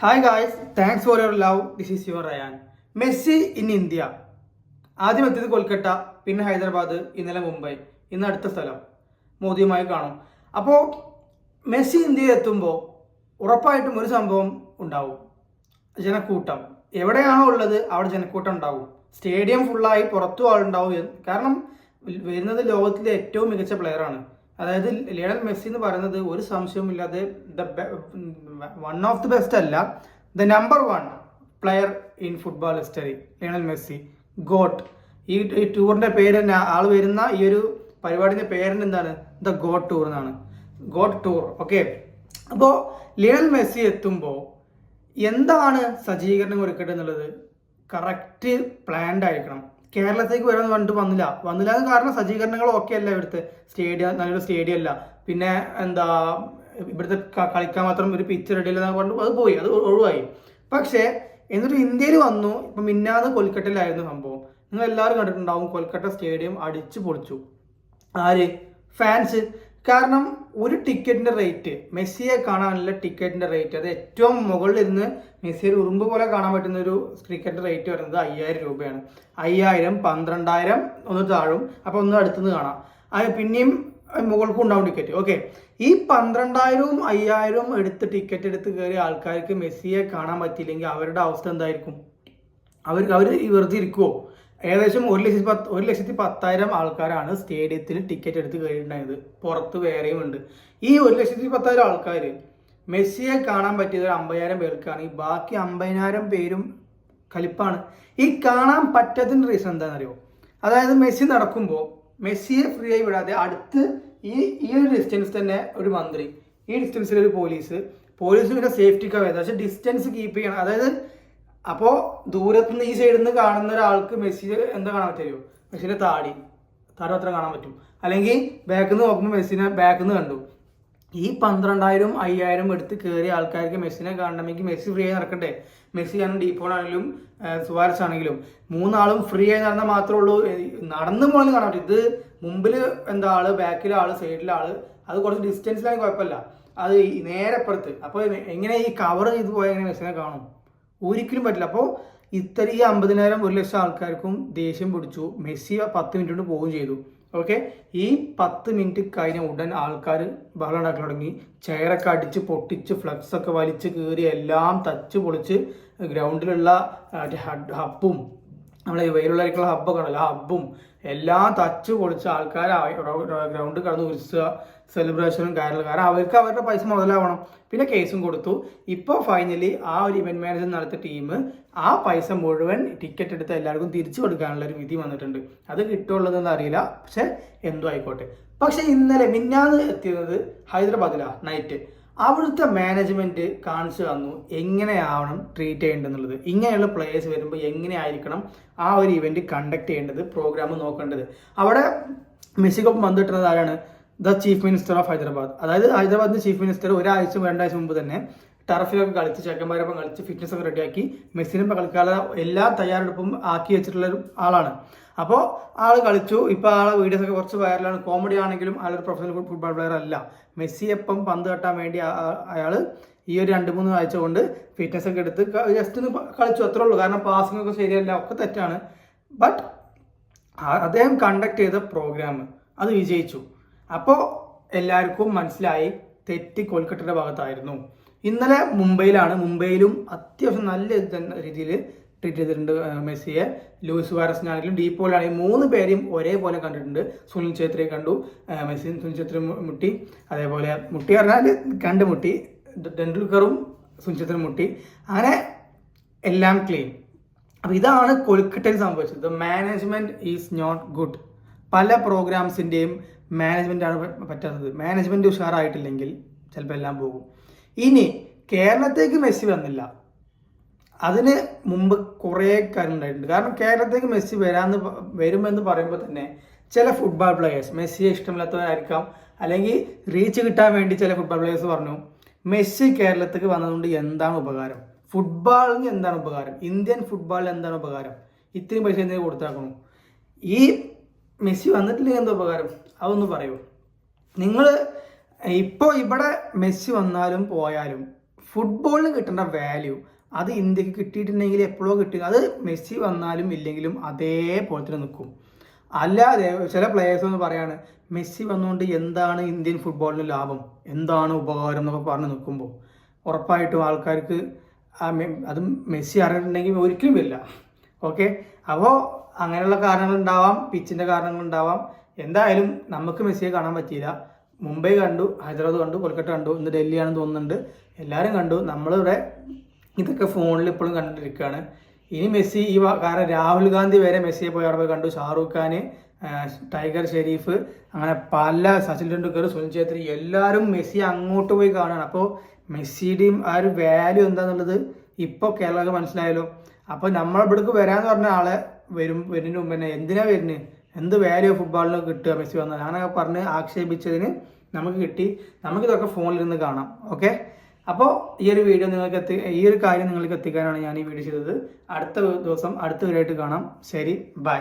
Hi guys thanks for your love this is your Ryan Messi in India. ആദ്യം എത്തിയത് കൊൽക്കത്ത പിന്നെ ഹൈദരാബാദ് ഇന്നലെ മുംബൈ. ഇന്ന് അടുത്ത സ്ഥലം. മോദിയുമായി കാണും. അപ്പോൾ മെസ്സി ഇന്ത്യയിൽ എത്തുമ്പോൾ ഉറപ്പായിട്ടും ഒരു സംഭവം ഉണ്ടാവും. ജനക്കൂട്ടം. എവിടെയാണോ ഉള്ളത് അവിടെ ജനക്കൂട്ടം ഉണ്ടാവും. സ്റ്റേഡിയം ഫുള്ളായി പുറത്തും ആളുണ്ടാവും. കാരണം വരുന്നത് ലോകത്തിലെ ഏറ്റവും മികച്ച പ്ലെയറാണ് അതായത് ലിയണൽ മെസ്സി എന്ന് പറയുന്നത് ഒരു സംശയവുമില്ലാതെ the one of the best അല്ല. The number one player in football history Lionel Messi. Goat ഈ ടൂറിന്റെ പേര് തന്നെ ആൾ വരുന്ന ഈ ഒരു പരിപാടിന്റെ പേരിന് എന്താണ്? ദ ഗോട്ട് ടൂർ എന്നാണ്. ഗോട്ട് ടൂർ ഓക്കെ അപ്പോൾ ലിയണൽ മെസ്സി എത്തുമ്പോൾ എന്താണ് സജ്ജീകരണം ഒരുക്കട്ടെ എന്നുള്ളത് കറക്റ്റ് പ്ലാൻഡ് ആയിരിക്കണം. കേരളത്തേക്ക് വരാൻ കണ്ടു വന്നില്ല. വന്നില്ല എന്ന് കാരണം സജ്ജീകരണങ്ങൾ ഓക്കെ അല്ല ഇവിടുത്തെ. സ്റ്റേഡിയം നല്ലൊരു സ്റ്റേഡിയം അല്ല. പിന്നെ എന്താ ഇവിടുത്തെ കളിക്കാൻ മാത്രം ഒരു പിച്ച് റെഡി അല്ല പറഞ്ഞു അത് പോയി. അത് ഒഴിവായി. പക്ഷേ എന്നിട്ട് ഇന്ത്യയിൽ വന്നു. ഇപ്പം മിന്നാന്ന് കൊൽക്കട്ടയിലായിരുന്നു സംഭവം. നിങ്ങൾ എല്ലാവരും കണ്ടിട്ടുണ്ടാവും കൊൽക്കട്ട സ്റ്റേഡിയം അടിച്ചു പൊളിച്ചു. ആര്? ഫാൻസ് കാരണം ഒരു ടിക്കറ്റിന്റെ റേറ്റ് മെസ്സിയെ കാണാനുള്ള ടിക്കറ്റിന്റെ റേറ്റ് അത് ഏറ്റവും മുകളിൽ ഇരുന്ന് മെസ്സിയെ ഉറുമ്പ് പോലെ കാണാൻ പറ്റുന്ന ഒരു ക്രിക്കറ്റ് റേറ്റ് വരുന്നത് അയ്യായിരം രൂപയാണ്. അയ്യായിരം പന്ത്രണ്ടായിരം ഒന്ന് താഴും. അപ്പൊ ഒന്ന് അടുത്തുനിന്ന് കാണാം. അത് പിന്നെയും മുകൾക്കും ഉണ്ടാവും ടിക്കറ്റ് ഓക്കെ ഈ പന്ത്രണ്ടായിരവും അയ്യായിരവും എടുത്ത് ടിക്കറ്റ് എടുത്ത് കയറിയ ആൾക്കാർക്ക് മെസ്സിയെ കാണാൻ പറ്റിയില്ലെങ്കിൽ അവരുടെ അവസ്ഥ എന്തായിരിക്കും? അവർക്ക് അവർ വെറുതെ ഇരിക്കുവോ? ഏകദേശം ഒരു ലക്ഷത്തി പത്ത് ഒരു ലക്ഷത്തി പത്തായിരം ആൾക്കാരാണ് സ്റ്റേഡിയത്തിൽ ടിക്കറ്റ് എടുത്ത് കഴിഞ്ഞിട്ടുണ്ടായത് പുറത്ത് വേറെയും ഉണ്ട്. ഈ ഒരു ലക്ഷത്തി പത്തായിരം ആൾക്കാർ മെസ്സിയെ കാണാൻ പറ്റിയത് ഒരു അമ്പതിനായിരം പേർക്കാണ്. ഈ ബാക്കി അമ്പതിനായിരം പേരും കളിപ്പാണ്. ഈ കാണാൻ പറ്റാത്തതിന്റെ റീസൺ എന്താണെന്നറിയോ? അതായത് മെസ്സി നടക്കുമ്പോൾ മെസ്സിയെ ഫ്രീ ആയി വിടാതെ അടുത്ത് ഈ ഈ ഒരു ഡിസ്റ്റൻസ് തന്നെ ഒരു മന്ത്രി. ഈ ഡിസ്റ്റൻസിൽ ഒരു പോലീസ് പോലീസ് പിന്നെ സേഫ്റ്റിക്ക് പക്ഷേ പക്ഷെ ഡിസ്റ്റൻസ് കീപ്പ് ചെയ്യണം. അതായത് അപ്പോൾ ദൂരത്തുനിന്ന് ഈ സൈഡിൽ നിന്ന് കാണുന്ന ഒരാൾക്ക് മെസ്സി എന്താ കാണാൻ പറ്റുമോ മെസ്സിന്റെ താടി. താടി മാത്രം കാണാൻ പറ്റും. അല്ലെങ്കിൽ ബാക്കിൽ നിന്ന് നോക്കുമ്പോൾ മെസ്സിനെ ബാക്കിൽ നിന്ന് കണ്ടു. ഈ പന്ത്രണ്ടായിരം അയ്യായിരം എടുത്ത് കയറിയ ആൾക്കാർക്ക് മെസ്സിനെ കാണണമെങ്കിൽ മെസ്സി ഫ്രീ ആയി നടക്കട്ടെ മെസ്സി ആണ് ഡീപ്പോൺ ആണെങ്കിലും സുവാരസ് ആണെങ്കിലും. മൂന്നാളും ഫ്രീ ആയി നടന്നാൽ മാത്രമേ ഉള്ളൂ. നടന്നു പോകണമെന്ന് കാണാൻ പറ്റും. ഇത് മുമ്പിൽ എന്താ ആൾ ബാക്കിലെ ആൾ സൈഡിലെ ആൾ. അത് കുറച്ച് ഡിസ്റ്റൻസിലാണെങ്കിൽ കുഴപ്പമില്ല. അത് നേരെ അപ്പുറത്ത്. അപ്പോൾ എങ്ങനെ ഈ കവർ ചെയ്ത് പോയാൽ എങ്ങനെ മെസ്സിനെ കാണും? ഒരിക്കലും പറ്റില്ല. അപ്പോൾ ഇത്ര ഈ അമ്പതിനായിരം ഒരു ലക്ഷം ആൾക്കാർക്കും ദേഷ്യം പിടിച്ചു. മെസ്സി പത്ത് മിനിറ്റ് കൊണ്ട് പോവുകയും ചെയ്തു. ഓക്കെ ഈ പത്ത് മിനിറ്റ് കഴിഞ്ഞ ഉടൻ ആൾക്കാർ ബഹളം ഉണ്ടാക്കാൻ തുടങ്ങി. ചെയറൊക്കെ അടിച്ച് പൊട്ടിച്ച് ഫ്ലക്സൊക്കെ വലിച്ച് കീറി എല്ലാം തച്ച് പൊളിച്ച് ഗ്രൗണ്ടിലുള്ള ഹബ്ബും നമ്മളെ വെയിലുള്ളവർക്കുള്ള ഹബ്ബൊക്കെ ഉണ്ടല്ലോ ആ ഹബ്ബും എല്ലാം തച്ച് പൊളിച്ച് ആൾക്കാർ ഗ്രൗണ്ടിൽ കടന്ന് ഉരിച്ചുക സെലിബ്രേഷനും കാര്യങ്ങളും. കാരണം അവർക്ക് അവരുടെ പൈസ മുതലാവണം. പിന്നെ കേസും കൊടുത്തു. ഇപ്പോൾ ഫൈനലി ആ ഒരു ഇവന്റ് മാനേജർ നടത്തിയ ടീം ആ പൈസ മുഴുവൻ ടിക്കറ്റ് എടുത്ത് എല്ലാവർക്കും തിരിച്ചു കൊടുക്കാനുള്ള ഒരു വിധി വന്നിട്ടുണ്ട്. അത് കിട്ടുള്ളതെന്ന് അറിയില്ല. പക്ഷെ എന്തോ ആയിക്കോട്ടെ. പക്ഷെ ഇന്നലെ മിന്നാന്ന് എത്തിയത് ഹൈദരാബാദിലാണ് നൈറ്റ് അവിടുത്തെ മാനേജ്മെന്റ് കാണിച്ചു തന്നു എങ്ങനെയാവണം ട്രീറ്റ് ചെയ്യേണ്ടതെന്നുള്ളത്. ഇങ്ങനെയുള്ള പ്ലേയേഴ്സ് വരുമ്പോൾ എങ്ങനെയായിരിക്കണം ആ ഒരു ഇവന്റ് കണ്ടക്ട് ചെയ്യേണ്ടത് പ്രോഗ്രാം നോക്കേണ്ടത്. അവിടെ മെസ്സിക്കൊപ്പം വന്നിട്ടുള്ളത് ആരാണ്? The chief minister of Hyderabad. അതായത് ഹൈദരാബാദിന്റെ ചീഫ് മിനിസ്റ്റർ ഒരാഴ്ച രണ്ടാഴ്ച മുമ്പ് തന്നെ ടർഫിലൊക്കെ കളിച്ച് ചെക്കന്മാരൊപ്പം കളിച്ച് ഫിറ്റ്നസ് ഒക്കെ റെഡിയാക്കി മെസ്സിനൊപ്പം കളിക്കാനുള്ള എല്ലാ തയ്യാറെടുപ്പും ആക്കി വെച്ചിട്ടുള്ള ഒരു ആളാണ്. അപ്പോൾ ആൾ കളിച്ചു. ഇപ്പോൾ ആളെ വീഡിയോസ് ഒക്കെ കുറച്ച് വൈറലാണ് കോമഡി ആണെങ്കിലും ആളൊരു പ്രൊഫഷണൽ ഫുട്ബോൾ പ്ലെയർ അല്ല. മെസ്സി എപ്പം പന്ത് കെട്ടാൻ വേണ്ടി അയാൾ ഈ ഒരു രണ്ട് മൂന്ന് ആഴ്ച കൊണ്ട് ഫിറ്റ്നസ് ഒക്കെ എടുത്ത് ജസ്റ്റ് ഒന്ന് കളിച്ചു. അത്രേ ഉള്ളൂ. കാരണം പാസിംഗ് ഒക്കെ ശരിയല്ല. ഒക്കെ തെറ്റാണ്. ബട്ട് അദ്ദേഹം കണ്ടക്ട് ചെയ്ത പ്രോഗ്രാം അത് വിജയിച്ചു. അപ്പോൾ എല്ലാവർക്കും മനസ്സിലായി തെറ്റി കൊൽക്കട്ടയുടെ ഭാഗത്തായിരുന്നു. ഇന്നലെ മുംബൈയിലാണ്. മുംബൈയിലും അത്യാവശ്യം നല്ല രീതിയിൽ ട്രീറ്റ് ചെയ്തിട്ടുണ്ട് മെസ്സിയെ. ലൂയിസ് വാരസിനാണെങ്കിലും ഡീപ്പോലാണെങ്കിലും മൂന്ന് പേരെയും ഒരേപോലെ കണ്ടിട്ടുണ്ട്. സുനിൽ ഛേത്രിയെ കണ്ടു മെസ്സി സുനിൽ ഛേത്രി മുട്ടി. അതേപോലെ മുട്ടി പറഞ്ഞാൽ കണ്ട് മുട്ടി. ടെണ്ടുൽക്കറും സുനിൽ ഛേത്രി മുട്ടി. അങ്ങനെ എല്ലാം ക്ലീൻ അപ്പോൾ ഇതാണ് കൊൽക്കട്ടയിൽ സംഭവിച്ചത്. The management is not good പല പ്രോഗ്രാംസിന്റെയും മാനേജ്മെന്റാണ് പറ്റാത്തത്. മാനേജ്മെന്റ് ഉഷാറായിട്ടില്ലെങ്കിൽ ചിലപ്പോൾ എല്ലാം പോകും. ഇനി കേരളത്തേക്ക് മെസ്സി വന്നില്ല. അതിന് മുമ്പ് കുറേ കാര്യം ഉണ്ടായിട്ടുണ്ട് കാരണം കേരളത്തിലേക്ക് മെസ്സി വരാന്ന് പ- വരുമെന്ന് പറയുമ്പോൾ തന്നെ ചില ഫുട്ബോൾ പ്ലെയേഴ്സ് മെസ്സിയെ ഇഷ്ടമില്ലാത്തവരായിരിക്കാം. അല്ലെങ്കിൽ റീച്ച് കിട്ടാൻ വേണ്ടി ചില ഫുട്ബോൾ പ്ലെയേഴ്സ് പറഞ്ഞു മെസ്സി കേരളത്തിലേക്ക് വന്നതുകൊണ്ട് എന്താണ് ഉപകാരം? ഫുട്ബോളിന് എന്താണ് ഉപകാരം? ഇന്ത്യൻ ഫുട്ബോളിന് എന്താണ് ഉപകാരം? ഇത്രയും പൈസ എന്തിനു കൊടുത്താക്കണം? ഈ മെസ്സി വന്നിട്ടില്ലെങ്കിൽ എന്താ ഉപകാരം? അതൊന്ന് പറയൂ. നിങ്ങൾ ഇപ്പോൾ ഇവിടെ മെസ്സി വന്നാലും പോയാലും ഫുട്ബോളിന് കിട്ടേണ്ട വാല്യൂ അത് ഇന്ത്യയ്ക്ക് കിട്ടിയിട്ടുണ്ടെങ്കിൽ എപ്പോഴോ കിട്ടുക. അത് മെസ്സി വന്നാലും ഇല്ലെങ്കിലും അതേപോലെ തന്നെ നിൽക്കും. അല്ലാതെ ചില പ്ലേയേഴ്സ് എന്ന് പറയാണ് മെസ്സി വന്നുകൊണ്ട് എന്താണ് ഇന്ത്യൻ ഫുട്ബോളിന് ലാഭം? എന്താണ് ഉപകാരം എന്നൊക്കെ പറഞ്ഞ് നിൽക്കുമ്പോൾ ഉറപ്പായിട്ടും ആൾക്കാർക്ക് അത് മെസ്സി അറിഞ്ഞിട്ടുണ്ടെങ്കിൽ ഒരിക്കലും വരില്ല. ഓക്കെ അപ്പോൾ അങ്ങനെയുള്ള കാരണങ്ങളുണ്ടാവാം പിച്ചിന്റെ കാരണങ്ങളുണ്ടാവാം എന്തായാലും നമുക്ക് മെസ്സിയെ കാണാൻ പറ്റിയില്ല. മുംബൈ കണ്ടു ഹൈദരാബാദ് കണ്ടു കൊൽക്കത്ത കണ്ടു ഇന്ന് ഡൽഹിയാണെന്ന് തോന്നുന്നുണ്ട്. എല്ലാവരും കണ്ടു. നമ്മളിവിടെ ഇതൊക്കെ ഫോണിൽ ഇപ്പോഴും കണ്ടിരിക്കുകയാണ് ഇനി മെസ്സി ഈ കാരണം രാഹുൽ ഗാന്ധി വരെ മെസ്സിയെ പോയി അവിടെ പോയി കണ്ടു. ഷാറൂഖ് ഖാന് ടൈഗർ ഷെരീഫ് അങ്ങനെ പല സച്ചിൻ ടെണ്ടുൽക്കർ സുനിൽ ഛേത്രി എല്ലാവരും മെസ്സി അങ്ങോട്ട് പോയി കാണുകയാണ്. അപ്പോൾ മെസ്സിയുടെയും ആ ഒരു വാല്യൂ എന്താണെന്നുള്ളത് ഇപ്പോൾ കേരളത്തിൽ മനസ്സിലായല്ലോ. അപ്പോൾ നമ്മളിവിടേക്ക് വരാമെന്ന് പറഞ്ഞ ആളെ വരും വരുന്നതിന് മുമ്പ് തന്നെ എന്തിനാ വരുന്നത് എന്ത് വാല്യൂ ഫുട്ബോളിന് കിട്ടുക മെസ്സി വന്നാൽ? അങ്ങനെയൊക്കെ പറഞ്ഞ് ആക്ഷേപിച്ചതിന് നമുക്ക് കിട്ടി. നമുക്കിതൊക്കെ ഫോണിൽ നിന്ന് കാണാം. ഓക്കെ അപ്പോൾ ഈ ഒരു വീഡിയോ നിങ്ങൾക്ക് എത്തി ഈ ഒരു കാര്യം നിങ്ങൾക്ക് എത്തിക്കാനാണ് ഞാൻ ഈ വീഡിയോ ചെയ്തത്. അടുത്ത ദിവസം അടുത്ത വീഡിയോ ആയിട്ട് കാണാം. ശരി ബൈ